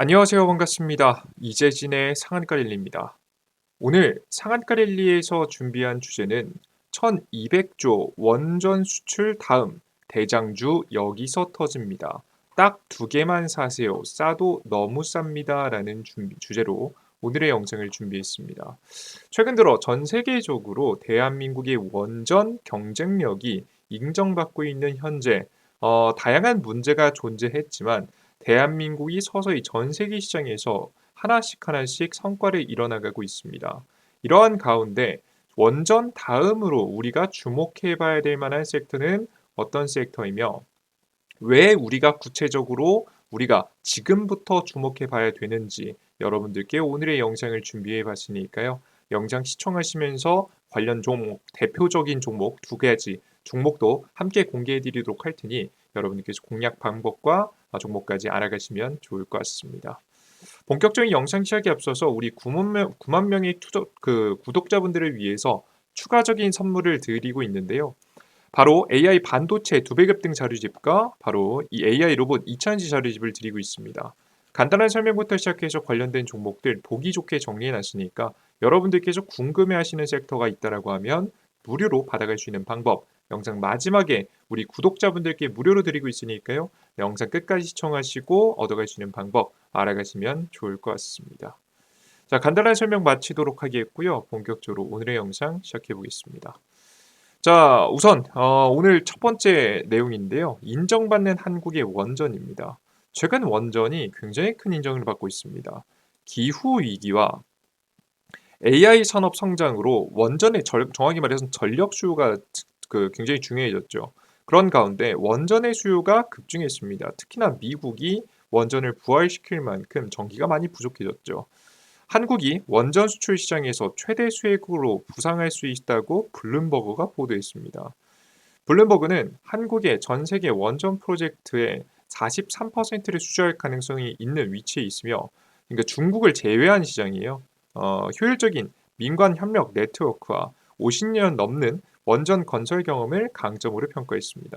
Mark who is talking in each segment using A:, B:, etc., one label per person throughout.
A: 안녕하세요. 반갑습니다. 이재진의 상한가 랠리입니다. 오늘 상한가 랠리에서 준비한 주제는 1200조 원전 수출 다음 대장주 여기서 터집니다. 딱 두 개만 사세요. 싸도 너무 쌉니다. 라는 주제로 오늘의 영상을 준비했습니다. 최근 들어 전 세계적으로 대한민국의 원전 경쟁력이 인정받고 있는 현재 어, 다양한 문제가 존재했지만 대한민국이 서서히 전 세계 시장에서 하나씩 하나씩 성과를 이뤄나가고 있습니다. 이러한 가운데 원전 다음으로 우리가 주목해 봐야 될 만한 섹터는 어떤 섹터이며 왜 우리가 구체적으로 우리가 지금부터 주목해 봐야 되는지 여러분들께 오늘의 영상을 준비해 봤으니까요. 영상 시청하시면서 관련 종목, 대표적인 종목 두 가지 종목도 함께 공개해 드리도록 할 테니 여러분께서 공략 방법과 종목까지 알아가시면 좋을 것 같습니다. 본격적인 영상 시작에 앞서서 우리 9만, 명, 9만 명의 투적, 그 구독자분들을 위해서 추가적인 선물을 드리고 있는데요. 바로 AI 반도체 두배급 등 자료집과 바로 이 AI 로봇 2차전지 자료집을 드리고 있습니다. 간단한 설명부터 시작해서 관련된 종목들 보기 좋게 정리해 놨으니까 여러분들께서 궁금해 하시는 섹터가 있다라고 하면 무료로 받아갈 수 있는 방법 영상 마지막에 우리 구독자분들께 무료로 드리고 있으니까요. 영상 끝까지 시청하시고 얻어갈 수 있는 방법 알아가시면 좋을 것 같습니다. 자, 간단한 설명 마치도록 하겠고요. 본격적으로 오늘의 영상 시작해 보겠습니다. 자, 우선 어, 오늘 첫 번째 내용인데요. 인정받는 한국의 원전입니다. 최근 원전이 굉장히 큰 인정을 받고 있습니다. 기후 위기와 AI 산업 성장으로 원전의 절, 정확히 말해서 전력 수요가 그 굉장히 중요해졌죠. 그런 가운데 원전의 수요가 급증했습니다. 특히나 미국이 원전을 부활시킬 만큼 전기가 많이 부족해졌죠. 한국이 원전 수출 시장에서 최대 수혜국으로 부상할 수 있다고 블룸버그가 보도했습니다. 블룸버그는 한국의 전 세계 원전 프로젝트의 43%를 수주할 가능성이 있는 위치에 있으며, 그러니까 중국을 제외한 시장이에요. 어, 효율적인 민관 협력 네트워크와 50년 넘는 원전 건설 경험을 강점으로 평가했습니다.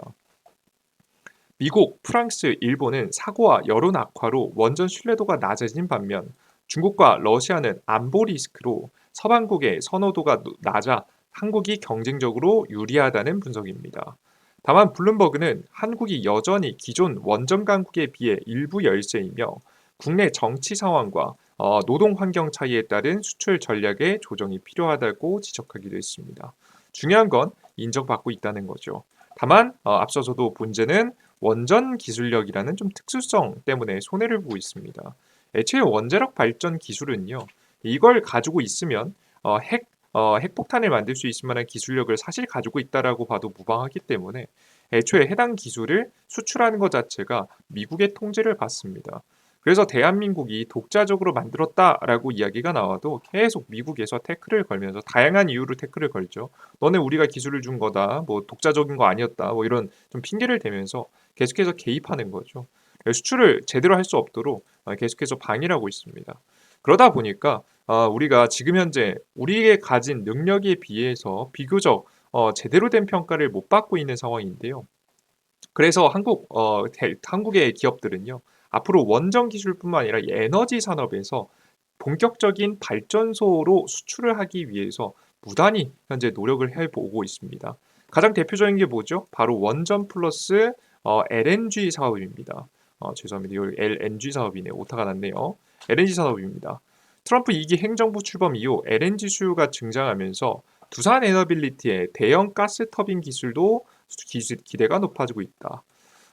A: 미국, 프랑스, 일본은 사고와 여론 악화로 원전 신뢰도가 낮아진 반면 중국과 러시아는 안보 리스크로 서방국의 선호도가 낮아 한국이 경쟁적으로 유리하다는 분석입니다. 다만 블룸버그는 한국이 여전히 기존 원전 강국에 비해 일부 열세이며 국내 정치 상황과 어, 노동 환경 차이에 따른 수출 전략의 조정이 필요하다고 지적하기도 했습니다. 중요한 건 인정받고 있다는 거죠. 다만 어, 앞서서도 문제는 원전 기술력이라는 좀 특수성 때문에 손해를 보고 있습니다. 애초에 원자력 발전 기술은요. 이걸 가지고 있으면 어, 핵 어, 핵폭탄을 만들 수 있을 만한 기술력을 사실 가지고 있다라고 봐도 무방하기 때문에 애초에 해당 기술을 수출하는 것 자체가 미국의 통제를 받습니다. 그래서 대한민국이 독자적으로 만들었다라고 이야기가 나와도 계속 미국에서 태클을 걸면서 다양한 이유로 태클을 걸죠. 너네 우리가 기술을 준 거다. 뭐 독자적인 거 아니었다. 뭐 이런 좀 핑계를 대면서 계속해서 개입하는 거죠. 수출을 제대로 할 수 없도록 어, 계속해서 방해를 하고 있습니다. 그러다 보니까 어, 우리가 지금 현재 우리의 가진 능력에 비해서 비교적 어, 제대로 된 평가를 못 받고 있는 상황인데요. 그래서 한국 한국의 기업들은요. 앞으로 원전 기술뿐만 아니라 에너지 산업에서 본격적인 발전소로 수출을 하기 위해서 무단히 현재 노력을 해보고 있습니다. 가장 대표적인 게 뭐죠? 바로 원전 플러스 어, LNG 사업입니다. 어, 죄송합니다. 이거 LNG 사업이네요. 오타가 났네요. LNG 산업입니다. 트럼프 2기 행정부 출범 이후 LNG 수요가 증장하면서 두산 에너빌리티의 대형 가스 터빈 기술도 기술, 기대가 높아지고 있다.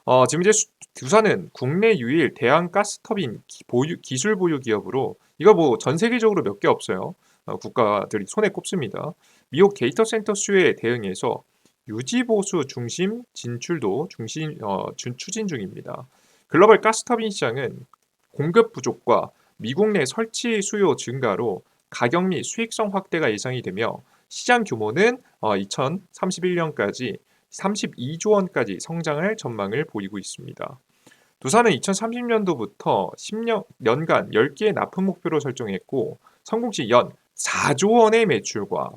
A: 어, 지금 이제 두산은 국내 유일 대한 가스터빈 보유, 기술 보유 기업으로 이거 뭐 전 세계적으로 몇 개 없어요. 어, 국가들이 손에 꼽습니다. 미국 데이터 센터 수요에 대응해서 유지 보수 중심 진출도 중심 어, 추진 중입니다. 글로벌 가스터빈 시장은 공급 부족과 미국 내 설치 수요 증가로 가격 및 수익성 확대가 예상이 되며 시장 규모는 어, 2031년까지 32조 원까지 성장할 전망을 보이고 있습니다. 두산은 2030년도부터 10년, 년간 10개의 납품 목표로 설정했고 성공 시연 4조 원의 매출과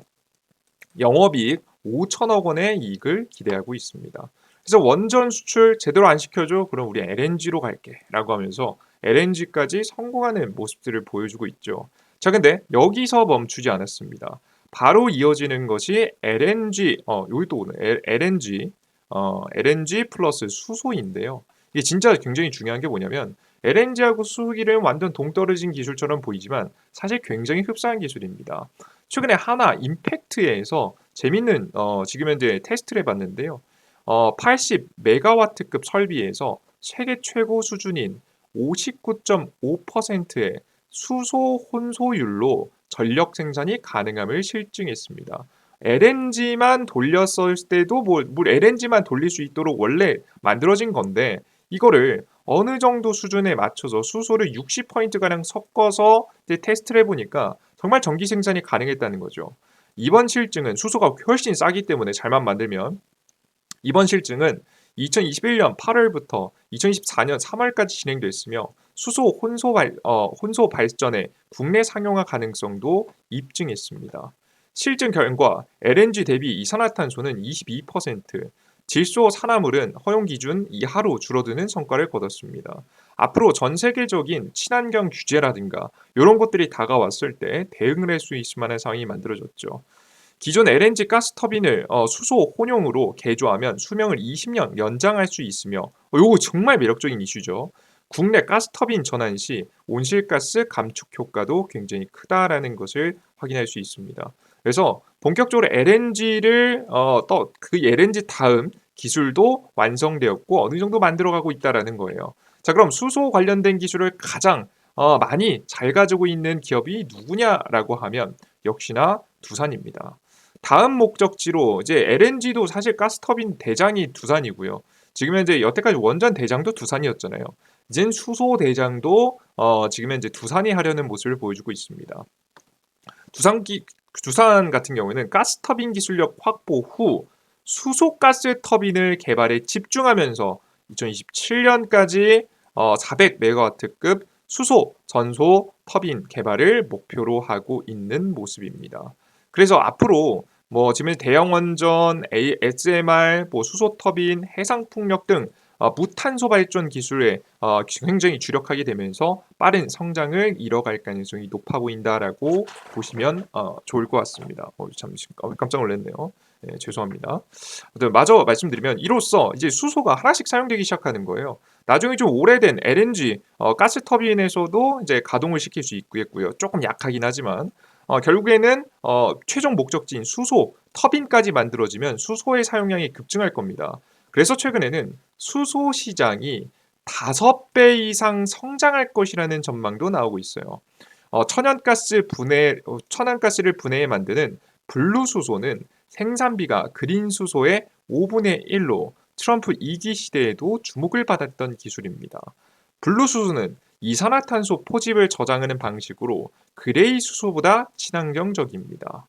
A: 영업이익 5천억 원의 이익을 기대하고 있습니다. 그래서 원전 수출 제대로 안 시켜줘? 그럼 우리 LNG로 갈게 라고 하면서 LNG까지 성공하는 모습들을 보여주고 있죠. 자, 근데 여기서 멈추지 않았습니다. 바로 이어지는 것이 LNG, 어, 여기 또 오네. LNG, 어, LNG 플러스 수소인데요. 이게 진짜 굉장히 중요한 게 뭐냐면 LNG하고 수소기는 완전 동떨어진 기술처럼 보이지만 사실 굉장히 흡사한 기술입니다. 최근에 하나 임팩트에서 재밌는 어, 지금 현재 테스트를 해봤는데요. 어, 80 메가와트급 설비에서 세계 최고 수준인 59.5%의 수소 혼소율로 전력 생산이 가능함을 실증했습니다. LNG만 돌렸을 때도 뭐, 물 LNG만 돌릴 수 있도록 원래 만들어진 건데 이거를 어느 정도 수준에 맞춰서 수소를 60%가량 섞어서 테스트를 해보니까 정말 전기 생산이 가능했다는 거죠. 이번 실증은 수소가 훨씬 싸기 때문에 잘만 만들면 이번 실증은 2021년 8월부터 2024년 3월까지 진행됐으며 수소 혼소, 발, 어, 혼소 발전의 국내 상용화 가능성도 입증했습니다. 실증 결과 LNG 대비 이산화탄소는 22%, 질소 산화물은 허용 기준 이하로 줄어드는 성과를 거뒀습니다. 앞으로 전 세계적인 친환경 규제라든가 이런 것들이 다가왔을 때 대응을 할 수 있을 만한 상황이 만들어졌죠. 기존 LNG 가스 터빈을 어, 수소 혼용으로 개조하면 수명을 20년 연장할 수 있으며 어, 이거 정말 매력적인 이슈죠. 국내 가스 터빈 전환 시 온실가스 감축 효과도 굉장히 크다라는 것을 확인할 수 있습니다. 그래서 본격적으로 LNG를 어, 또그 LNG 다음 기술도 완성되었고 어느 정도 만들어가고 있다라는 거예요. 자 그럼 수소 관련된 기술을 가장 어, 많이 잘 가지고 있는 기업이 누구냐라고 하면 역시나 두산입니다. 다음 목적지로 이제 LNG도 사실 가스터빈 대장이 두산이고요. 지금 현재 여태까지 원전 대장도 두산이었잖아요. 이젠 수소 대장도 어, 지금 현재 두산이 하려는 모습을 보여주고 있습니다. 두산 기, 두산 같은 경우에는 가스터빈 기술력 확보 후 수소 가스 터빈을 개발에 집중하면서 2027년까지 어, 400메가와트급 수소 전소 터빈 개발을 목표로 하고 있는 모습입니다. 그래서 앞으로 뭐 지금 대형 원전, SMR, 뭐 수소 터빈, 해상 풍력 등 어, 무탄소 발전 기술에 어, 굉장히 주력하게 되면서 빠른 성장을 이뤄갈 가능성이 높아 보인다라고 보시면 어, 좋을 것 같습니다. 어, 참 깜짝 놀랐네요. 네, 죄송합니다. 마저 말씀드리면 이로써 이제 수소가 하나씩 사용되기 시작하는 거예요. 나중에 좀 오래된 LNG 어, 가스 터빈에서도 이제 가동을 시킬 수 있겠고요. 조금 약하긴 하지만 어, 결국에는 어, 최종 목적지인 수소 터빈까지 만들어지면 수소의 사용량이 급증할 겁니다. 그래서 최근에는 수소 시장이 다섯 배 이상 성장할 것이라는 전망도 나오고 있어요. 어, 천연가스 분해, 어, 천연가스를 분해해 만드는 블루 수소는 생산비가 그린 수소의 5분의 1로 트럼프 2기 시대에도 주목을 받았던 기술입니다. 블루 수소는 이산화탄소 포집을 저장하는 방식으로 그레이 수소보다 친환경적입니다.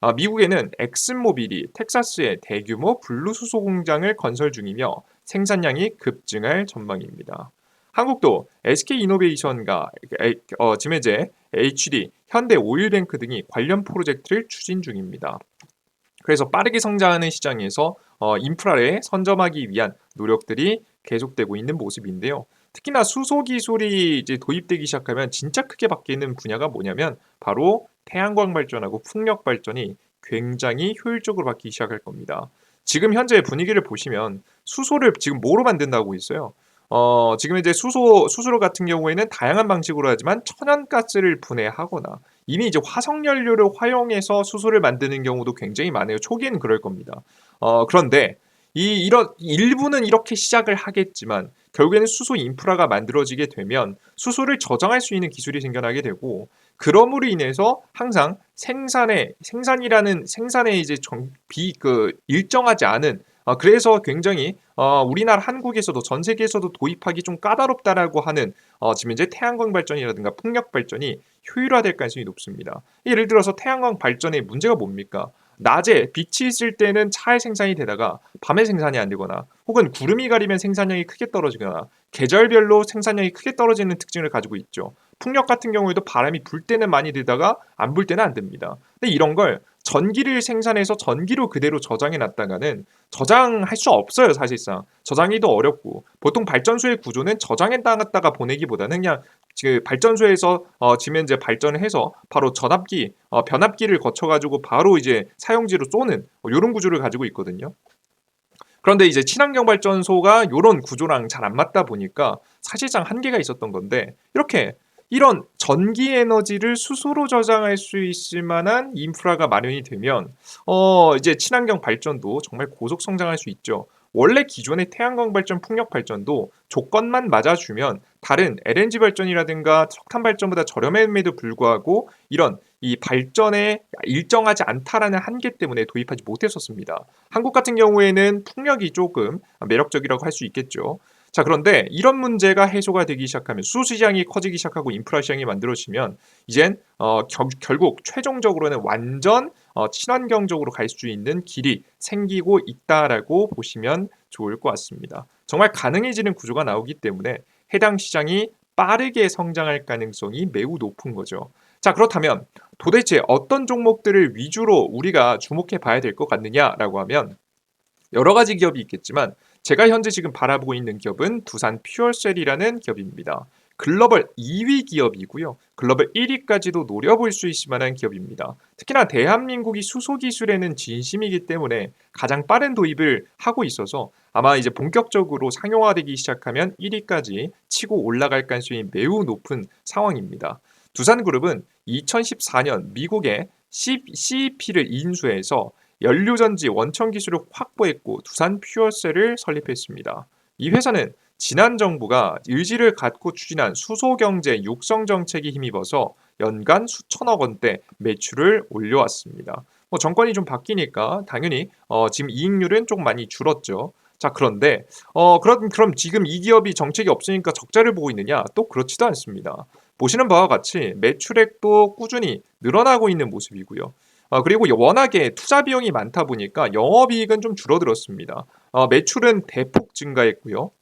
A: 아, 미국에는 엑슨모빌이 텍사스에 대규모 블루 수소 공장을 건설 중이며 생산량이 급증할 전망입니다. 한국도 SK이노베이션과 어, 지메제, HD, 현대 오일뱅크 등이 관련 프로젝트를 추진 중입니다. 그래서 빠르게 성장하는 시장에서 어, 인프라를 선점하기 위한 노력들이 계속되고 있는 모습인데요. 특히나 수소 기술이 이제 도입되기 시작하면 진짜 크게 바뀌는 분야가 뭐냐면 바로 태양광 발전하고 풍력 발전이 굉장히 효율적으로 바뀌기 시작할 겁니다. 지금 현재 분위기를 보시면 수소를 지금 뭐로 만든다고 있어요? 어, 지금 이제 수소, 수소로 같은 경우에는 다양한 방식으로 하지만 천연가스를 분해하거나 이미 이제 화석연료를 활용해서 수소를 만드는 경우도 굉장히 많아요. 초기에는 그럴 겁니다. 어, 그런데 이 이런 일부는 이렇게 시작을 하겠지만 결국에는 수소 인프라가 만들어지게 되면 수소를 저장할 수 있는 기술이 생겨나게 되고 그럼으로 인해서 항상 생산에 생산이라는 생산에 이제 비그 일정하지 않은 어, 그래서 굉장히 어, 우리나라 한국에서도 전 세계에서도 도입하기 좀 까다롭다라고 하는 어, 지금 이제 태양광 발전이라든가 풍력 발전이 효율화될 가능성이 높습니다. 예를 들어서 태양광 발전의 문제가 뭡니까? 낮에 빛이 있을 때는 차의 생산이 되다가 밤에 생산이 안 되거나 혹은 구름이 가리면 생산량이 크게 떨어지거나 계절별로 생산량이 크게 떨어지는 특징을 가지고 있죠. 풍력 같은 경우에도 바람이 불 때는 많이 들다가 안 불 때는 안 됩니다. 근데 이런 걸 전기를 생산해서 전기로 그대로 저장해 놨다가는 저장할 수 없어요, 사실상. 저장이 더 어렵고 보통 발전소의 구조는 저장해 놨다가 보내기보다는 그냥 그 발전소에서 어 지면 이제 발전을 해서 바로 전압기, 어 변압기를 거쳐 가지고 바로 이제 사용지로 쏘는 어 요런 구조를 가지고 있거든요. 그런데 이제 친환경 발전소가 요런 구조랑 잘 안 맞다 보니까 사실상 한계가 있었던 건데 이렇게 이런 전기 에너지를 수소로 저장할 수 있을 만한 인프라가 마련이 되면 어 이제 친환경 발전도 정말 고속 성장할 수 있죠. 원래 기존의 태양광 발전, 풍력 발전도 조건만 맞아주면 다른 LNG 발전이라든가 석탄 발전보다 저렴함에도 불구하고 이런 이 발전에 일정하지 않다라는 한계 때문에 도입하지 못했었습니다. 한국 같은 경우에는 풍력이 조금 매력적이라고 할 수 있겠죠. 자, 그런데 이런 문제가 해소가 되기 시작하면 수소 시장이 커지기 시작하고 인프라 시장이 만들어지면 이젠 어, 겨, 결국 최종적으로는 완전 어, 친환경적으로 갈 수 있는 길이 생기고 있다라고 보시면 좋을 것 같습니다. 정말 가능해지는 구조가 나오기 때문에 해당 시장이 빠르게 성장할 가능성이 매우 높은 거죠. 자, 그렇다면 도대체 어떤 종목들을 위주로 우리가 주목해 봐야 될 것 같느냐라고 하면 여러 가지 기업이 있겠지만 제가 현재 지금 바라보고 있는 기업은 두산 퓨얼셀이라는 기업입니다. 글로벌 2위 기업이고요. 글로벌 1위까지도 노려볼 수 있을 만한 기업입니다. 특히나 대한민국이 수소 기술에는 진심이기 때문에 가장 빠른 도입을 하고 있어서 아마 이제 본격적으로 상용화되기 시작하면 1위까지 치고 올라갈 가능성이 매우 높은 상황입니다. 두산그룹은 2014년 미국의 CEP를 인수해서 연료전지 원천 기술을 확보했고 두산 퓨어셀을 설립했습니다. 이 회사는 지난 정부가 의지를 갖고 추진한 수소 경제 육성 정책에 힘입어서 연간 수천억 원대 매출을 올려왔습니다. 뭐 정권이 좀 바뀌니까 당연히 어 지금 이익률은 좀 많이 줄었죠. 자 그런데 어 그럼 그럼 지금 이 기업이 정책이 없으니까 적자를 보고 있느냐? 또 그렇지도 않습니다. 보시는 바와 같이 매출액도 꾸준히 늘어나고 있는 모습이고요. 어, 그리고 워낙에 투자 비용이 많다 보니까 영업이익은 좀 줄어들었습니다. 어, 매출은 대폭 증가했고요.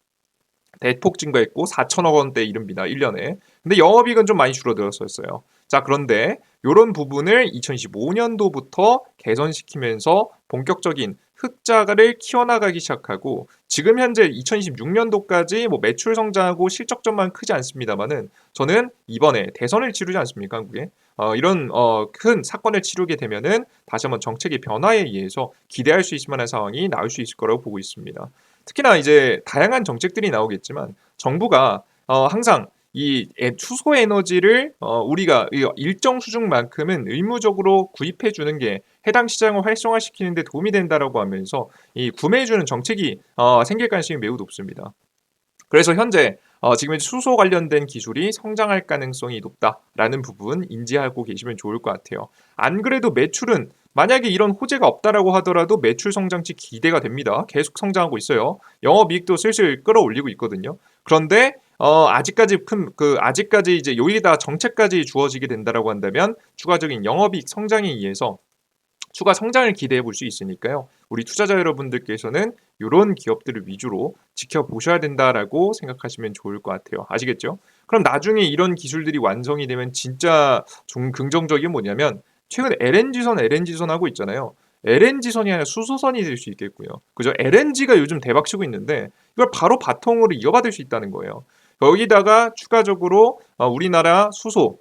A: 대폭 증가했고 4천억 원대 이릅니다. 1년에. 근데 영업이익은 좀 많이 줄어들었었어요. 자, 그런데 이런 부분을 2025년도부터 개선시키면서 본격적인 흑자를 키워나가기 시작하고 지금 현재 2026년도까지 뭐 매출 성장하고 실적점만 크지 않습니다만은 저는 이번에 대선을 치르지 않습니까 한국에 어, 이런 어, 큰 사건을 치르게 되면은 다시 한번 정책의 변화에 의해서 기대할 수 있을 만한 상황이 나올 수 있을 거라고 보고 있습니다. 특히나 이제 다양한 정책들이 나오겠지만 정부가 어, 항상 이 수소 에너지를 어, 우리가 일정 수준만큼은 의무적으로 구입해 주는 게 해당 시장을 활성화시키는 데 도움이 된다라고 하면서 이 구매해 주는 정책이 어, 생길 가능성이 매우 높습니다. 그래서 현재 어, 지금 수소 관련된 기술이 성장할 가능성이 높다라는 부분 인지하고 계시면 좋을 것 같아요. 안 그래도 매출은 만약에 이런 호재가 없다라고 하더라도 매출 성장치 기대가 됩니다. 계속 성장하고 있어요. 영업이익도 슬슬 끌어올리고 있거든요. 그런데 어, 아직까지 큰, 그, 아직까지 이제 여기다 정책까지 주어지게 된다라고 한다면 추가적인 영업이익 성장에 의해서 추가 성장을 기대해 볼 수 있으니까요. 우리 투자자 여러분들께서는 이런 기업들을 위주로 지켜보셔야 된다라고 생각하시면 좋을 것 같아요. 아시겠죠? 그럼 나중에 이런 기술들이 완성이 되면 진짜 좀 긍정적인 뭐냐면 최근에 LNG선, LNG선 하고 있잖아요. LNG선이 아니라 수소선이 될 수 있겠고요. 그죠? LNG가 요즘 대박치고 있는데 이걸 바로 바통으로 이어받을 수 있다는 거예요. 여기다가 추가적으로 어, 우리나라 수소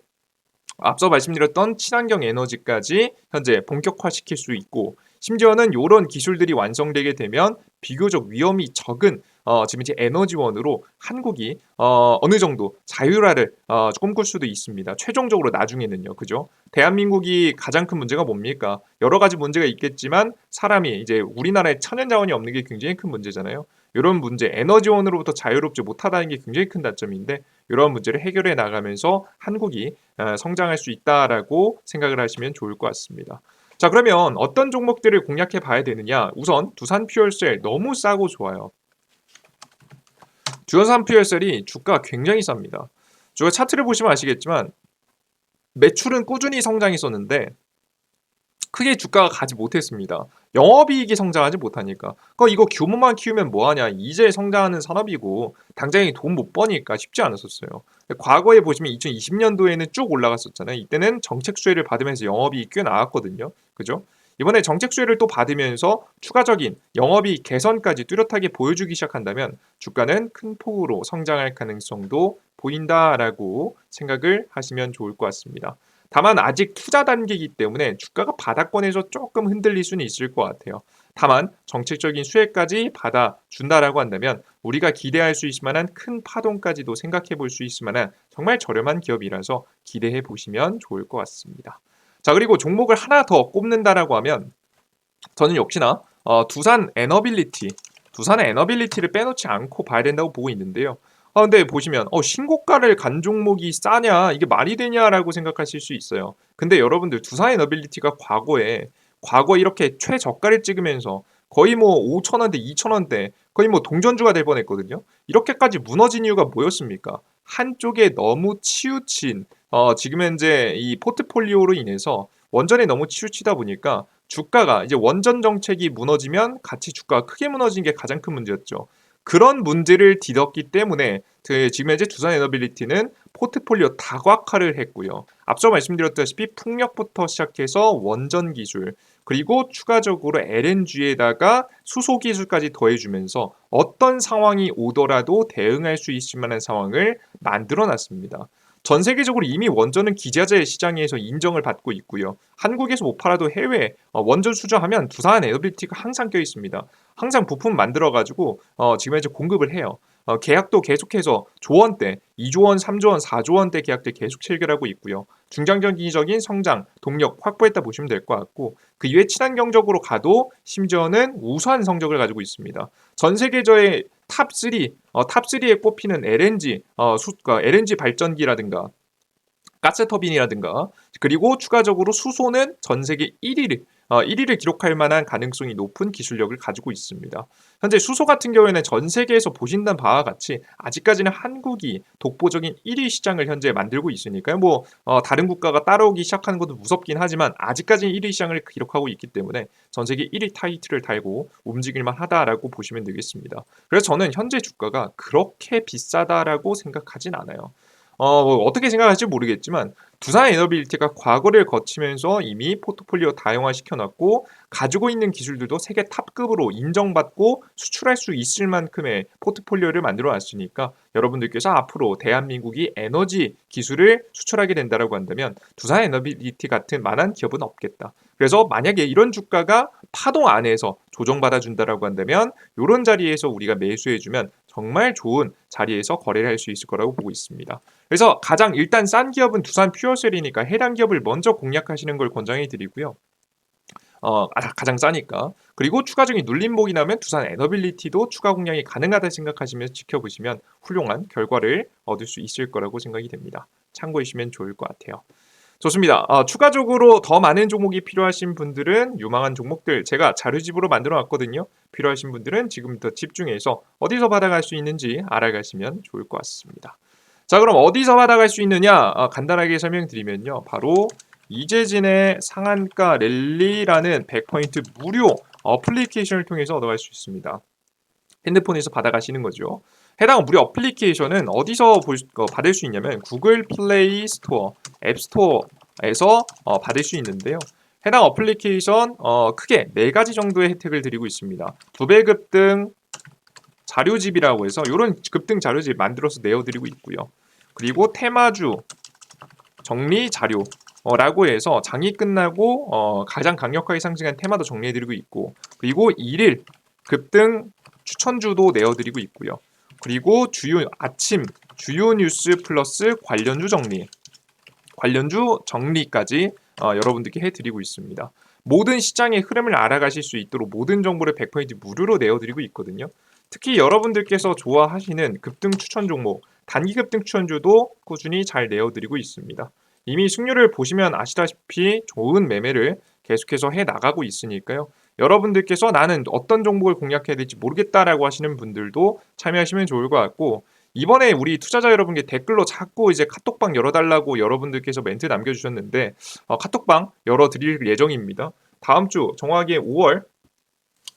A: 앞서 말씀드렸던 친환경 에너지까지 현재 본격화시킬 수 있고 심지어는 이런 기술들이 완성되게 되면 비교적 위험이 적은 어, 지금 이제 에너지원으로 한국이 어, 어느 정도 자율화를 어, 꿈꿀 수도 있습니다. 최종적으로 나중에는요, 그죠? 대한민국이 가장 큰 문제가 뭡니까? 여러 가지 문제가 있겠지만 사람이 이제 우리나라에 천연 자원이 없는 게 굉장히 큰 문제잖아요. 이런 문제, 에너지원으로부터 자유롭지 못하다는 게 굉장히 큰 단점인데 이런 문제를 해결해 나가면서 한국이 어, 성장할 수 있다라고 생각을 하시면 좋을 것 같습니다. 자 그러면 어떤 종목들을 공략해 봐야 되느냐? 우선 두산 퓨얼셀 너무 싸고 좋아요. 두산 퓨얼셀이 주가 굉장히 쌉니다. 주가 차트를 보시면 아시겠지만 매출은 꾸준히 성장했었는데 크게 주가가 가지 못했습니다. 영업이익이 성장하지 못하니까. 그 이거 규모만 키우면 뭐하냐. 이제 성장하는 산업이고 당장에 돈 못 버니까 쉽지 않았었어요. 과거에 보시면 2020년도에는 쭉 올라갔었잖아요. 이때는 정책 수혜를 받으면서 영업이익 꽤 나왔거든요. 그죠? 이번에 정책 수혜를 또 받으면서 추가적인 영업이익 개선까지 뚜렷하게 보여주기 시작한다면 주가는 큰 폭으로 성장할 가능성도 보인다라고 생각을 하시면 좋을 것 같습니다. 다만 아직 투자 단계이기 때문에 주가가 바닥권에서 조금 흔들릴 수는 있을 것 같아요. 다만 정책적인 수혜까지 받아준다라고 한다면 우리가 기대할 수 있을 만한 큰 파동까지도 생각해 볼 수 있을 만한 정말 저렴한 기업이라서 기대해 보시면 좋을 것 같습니다. 자 그리고 종목을 하나 더 꼽는다라고 하면 저는 역시나 어, 두산 에너빌리티 두산 에너빌리티를 빼놓지 않고 봐야 된다고 보고 있는데요. 아, 근데 보시면 어, 신고가를 간 종목이 싸냐 이게 말이 되냐라고 생각하실 수 있어요. 근데 여러분들 두산 에너빌리티가 과거에 과거 이렇게 최저가를 찍으면서 거의 뭐 5천 원대, 2천 원대 거의 뭐 동전주가 될 뻔했거든요. 이렇게까지 무너진 이유가 뭐였습니까? 한쪽에 너무 치우친 어, 지금 현재 이 포트폴리오로 인해서 원전에 너무 치우치다 보니까 주가가 이제 원전 정책이 무너지면 같이 주가가 크게 무너진 게 가장 큰 문제였죠. 그런 문제를 뒤덮기 때문에 그 지금 현재 두산 에너빌리티는 포트폴리오 다각화를 했고요. 앞서 말씀드렸다시피 풍력부터 시작해서 원전 기술 그리고 추가적으로 LNG에다가 수소 기술까지 더해주면서 어떤 상황이 오더라도 대응할 수 있을 만한 상황을 만들어 놨습니다. 전 세계적으로 이미 원전은 기자재 시장에서 인정을 받고 있고요. 한국에서 못 팔아도 해외 어, 원전 수주하면 두산 에너빌리티가 항상 껴 있습니다. 항상 부품 만들어 가지고 어, 지금 현재 공급을 해요. 어, 계약도 계속해서 조원대 2조 원, 3조 원, 4조 원대 계약들 계속 체결하고 있고요. 중장기적인 성장, 동력 확보했다 보시면 될 것 같고 그 이외 친환경적으로 가도 심지어는 우수한 성적을 가지고 있습니다. 전 세계적의 탑3, 어, 탑3에 꼽히는 LNG, 어, 수, 그 LNG 발전기라든가 가스터빈이라든가 그리고 추가적으로 수소는 전 세계 1위를 어, 1위를 기록할 만한 가능성이 높은 기술력을 가지고 있습니다. 현재 수소 같은 경우에는 전 세계에서 보신다는 바와 같이 아직까지는 한국이 독보적인 1위 시장을 현재 만들고 있으니까요. 뭐 어, 다른 국가가 따라오기 시작하는 것도 무섭긴 하지만 아직까지는 1위 시장을 기록하고 있기 때문에 전 세계 1위 타이틀을 달고 움직일만 하다라고 보시면 되겠습니다. 그래서 저는 현재 주가가 그렇게 비싸다라고 생각하진 않아요. 어, 뭐 어떻게 생각할지 모르겠지만 두산 에너빌리티가 과거를 거치면서 이미 포트폴리오 다양화 시켜놨고 가지고 있는 기술들도 세계 탑급으로 인정받고 수출할 수 있을 만큼의 포트폴리오를 만들어 놨으니까 여러분들께서 앞으로 대한민국이 에너지 기술을 수출하게 된다라고 한다면 두산 에너빌리티 같은 만한 기업은 없겠다. 그래서 만약에 이런 주가가 파동 안에서 조정받아 준다라고 한다면 이런 자리에서 우리가 매수해 주면 정말 좋은 자리에서 거래를 할 수 있을 거라고 보고 있습니다. 그래서 가장 일단 싼 기업은 두산 퓨어셀이니까 해당 기업을 먼저 공략하시는 걸 권장해 드리고요. 어, 가장 싸니까. 그리고 추가적인 눌림목이 나면 두산 에너빌리티도 추가 공략이 가능하다 생각하시면서 지켜보시면 훌륭한 결과를 얻을 수 있을 거라고 생각이 됩니다. 참고해 주시면 좋을 것 같아요. 좋습니다. 어, 추가적으로 더 많은 종목이 필요하신 분들은 유망한 종목들 제가 자료집으로 만들어 놨거든요. 필요하신 분들은 지금부터 집중해서 어디서 받아갈 수 있는지 알아가시면 좋을 것 같습니다. 자 그럼 어디서 받아갈 수 있느냐 어, 간단하게 설명드리면요. 바로 이재진의 상한가 랠리라는 100포인트 무료 어플리케이션을 통해서 얻어갈 수 있습니다. 핸드폰에서 받아가시는 거죠. 해당 무료 어플리케이션은 어디서 볼, 어, 받을 수 있냐면 구글 플레이 스토어, 앱 스토어에서 어, 받을 수 있는데요. 해당 어플리케이션 어, 크게 네 가지 정도의 혜택을 드리고 있습니다. 두배 급 등 자료집이라고 해서 이런 급등 자료집 만들어서 내어드리고 있고요. 그리고 테마주 정리 자료 라고 해서 장이 끝나고 어, 가장 강력하게 상승한 테마도 정리해드리고 있고 그리고 일일 급등 추천주도 내어드리고 있고요. 그리고 주요 아침 주요 뉴스 플러스 관련주 정리 관련주 정리까지 어, 여러분들께 해드리고 있습니다. 모든 시장의 흐름을 알아가실 수 있도록 모든 정보를 100% 무료로 내어드리고 있거든요. 특히 여러분들께서 좋아하시는 급등 추천 종목, 단기 급등 추천주도 꾸준히 잘 내어드리고 있습니다. 이미 승률을 보시면 아시다시피 좋은 매매를 계속해서 해 나가고 있으니까요. 여러분들께서 나는 어떤 종목을 공략해야 될지 모르겠다라고 하시는 분들도 참여하시면 좋을 것 같고 이번에 우리 투자자 여러분께 댓글로 자꾸 이제 카톡방 열어달라고 여러분들께서 멘트 남겨주셨는데 어, 카톡방 열어드릴 예정입니다. 다음 주 정확하게 5월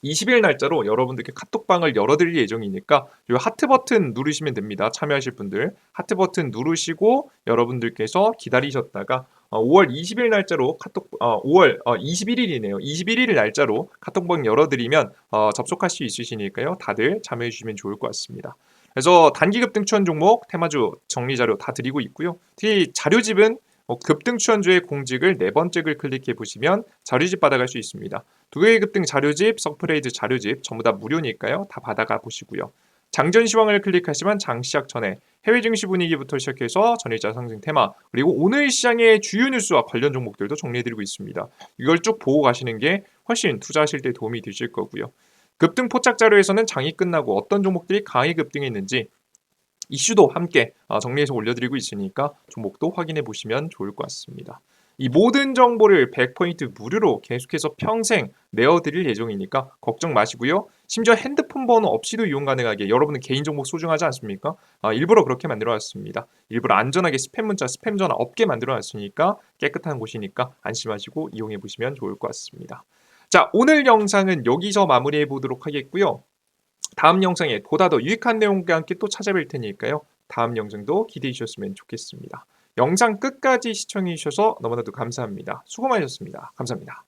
A: 20일 날짜로 여러분들께 카톡방을 열어드릴 예정이니까 이 하트 버튼 누르시면 됩니다. 참여하실 분들 하트 버튼 누르시고 여러분들께서 기다리셨다가 어, 5월 20일 날짜로 카톡 어, 5월 어, 21일이네요. 21일 날짜로 카톡방 열어드리면 어, 접속할 수 있으시니까요. 다들 참여해 주시면 좋을 것 같습니다. 그래서 단기 급 등 추천 종목 테마주 정리 자료 다 드리고 있고요. 특히 자료집은 어, 급등 추천주의 공직을 네 번째 글 클릭해 보시면 자료집 받아갈 수 있습니다. 두 개의 급등 자료집, 서프레이즈 자료집 전부 다 무료니까요. 다 받아가 보시고요. 장전 시황을 클릭하시면 장 시작 전에 해외 증시 분위기부터 시작해서 전일자 상승 테마 그리고 오늘 시장의 주요 뉴스와 관련 종목들도 정리해드리고 있습니다. 이걸 쭉 보고 가시는 게 훨씬 투자하실 때 도움이 되실 거고요. 급등 포착 자료에서는 장이 끝나고 어떤 종목들이 강하게 급등했는지 이슈도 함께 어, 정리해서 올려드리고 있으니까 종목도 확인해 보시면 좋을 것 같습니다. 이 모든 정보를 100포인트 무료로 계속해서 평생 내어드릴 예정이니까 걱정 마시고요. 심지어 핸드폰 번호 없이도 이용 가능하게 여러분은 개인정보 소중하지 않습니까? 아, 일부러 그렇게 만들어놨습니다. 일부러 안전하게 스팸 문자, 스팸 전화 없게 만들어놨으니까 깨끗한 곳이니까 안심하시고 이용해 보시면 좋을 것 같습니다. 자, 오늘 영상은 여기서 마무리해 보도록 하겠고요. 다음 영상에 보다 더 유익한 내용과 함께 또 찾아뵐 테니까요. 다음 영상도 기대해 주셨으면 좋겠습니다. 영상 끝까지 시청해 주셔서 너무나도 감사합니다. 수고 많으셨습니다. 감사합니다.